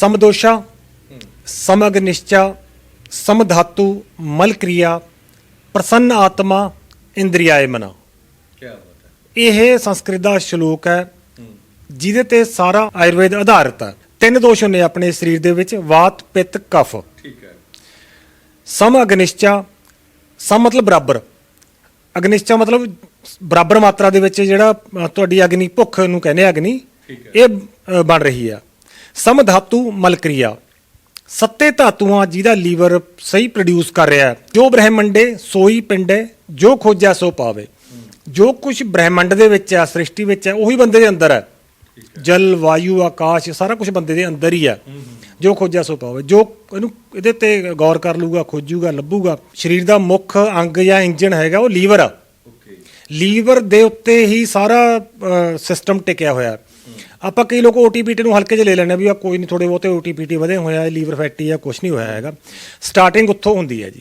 ਸਮਦੋਸ਼ਾ ਸਮਗਨਿਸ਼ਚਾ ਸਮਧਾਤੂ ਮਲ ਕਿਰਿਆ ਪ੍ਰਸੰਨ ਆਤਮਾ ਇੰਦਰੀਆਏ ਮਨਾ। ਕੀ ਬਾਤ ਹੈ। ਇਹ ਸੰਸਕ੍ਰਿਤ ਦਾ ਸ਼ਲੋਕ ਹੈ ਜਿਹਦੇ ਤੇ ਸਾਰਾ ਆਯੁਰਵੇਦ ਆਧਾਰਿਤ ਹੈ। ਤਿੰਨ ਦੋਸ਼ ਹੁੰਦੇ ਆ ਆਪਣੇ ਸਰੀਰ ਦੇ ਵਿੱਚ ਵਾਤ ਪਿੱਤ ਕਫ। ਠੀਕ ਹੈ। ਸਮ ਅਗਨਿਸ਼ਚਾ ਸਮ ਮਤਲਬ ਬਰਾਬਰ। ਅਗਨਿਸ਼ਚਾ ਮਤਲਬ ਬਰਾਬਰ ਮਾਤਰਾ ਦੇ ਵਿੱਚ ਜਿਹੜਾ ਤੁਹਾਡੀ ਅਗਨੀ ਭੁੱਖ ਨੂੰ ਕਹਿੰਦੇ ਅਗਨੀ। ਇਹ ਬਣ ਰਹੀ ਆ ਸਮ ਧਾਤੂ ਮਲਕ੍ਰਿਆ। ਸੱਤੇ ਧਾਤੂਆਂ ਜਿਹਦਾ ਲੀਵਰ ਸਹੀ ਪ੍ਰੋਡਿਊਸ ਕਰ ਰਿਹਾ ਹੈ। ਜੋ ਬ੍ਰਹਿਮੰਡੇ ਸੋਈ ਪਿੰਡੇ ਜੋ ਖੋਜਿਆ ਸੋ ਪਾਵੇ। ਜੋ ਕੁਝ ਬ੍ਰਹਿਮੰਡ ਦੇ ਵਿੱਚ ਆ ਸ੍ਰਿਸ਼ਟੀ ਵਿੱਚ ਹੈ ਉਹੀ ਬੰਦੇ ਦੇ ਅੰਦਰ ਹੈ। ਜਲ ਵਾਯੂ ਆਕਾਸ਼ ਸਾਰਾ ਕੁਝ ਬੰਦੇ ਦੇ ਅੰਦਰ ਹੀ ਆ ਜੋ ਖੋਜਿਆ ਸੋ ਪਾਵੇ। ਜੋ ਇਹਨੂੰ ਇਹਦੇ ਤੇ ਗੌਰ ਕਰ ਲੂਗਾ ਖੋਜੂਗਾ ਲੱਭੂਗਾ। ਸਰੀਰ ਦਾ ਮੁੱਖ ਅੰਗ ਜਾਂ ਇੰਜਨ ਹੈਗਾ ਉਹ ਲੀਵਰ ਆ। ਓਕੇ ਲੀਵਰ ਦੇ ਉੱਤੇ ਹੀ ਸਾਰਾ ਸਿਸਟਮ ਟਿਕਿਆ ਹੋਇਆ ਆਪਾਂ ਕਈ ਲੋਕ ਓਟੀਪੀਟੀ ਨੂੰ ਹਲਕੇ 'ਚ ਲੈ ਲੈਂਦੇ ਆ ਵੀ ਆ ਕੋਈ ਨਹੀਂ ਥੋੜੇ ਬਹੁਤੇ ਓਟੀਪੀਟੀ ਵਧੇ ਹੋਇਆ ਲੀਵਰ ਫੈਟੀ ਆ ਕੁਝ ਨਹੀਂ ਹੋਇਆ ਹੈਗਾ। ਸਟਾਰਟਿੰਗ ਉੱਥੋਂ ਹੁੰਦੀ ਹੈ ਜੀ।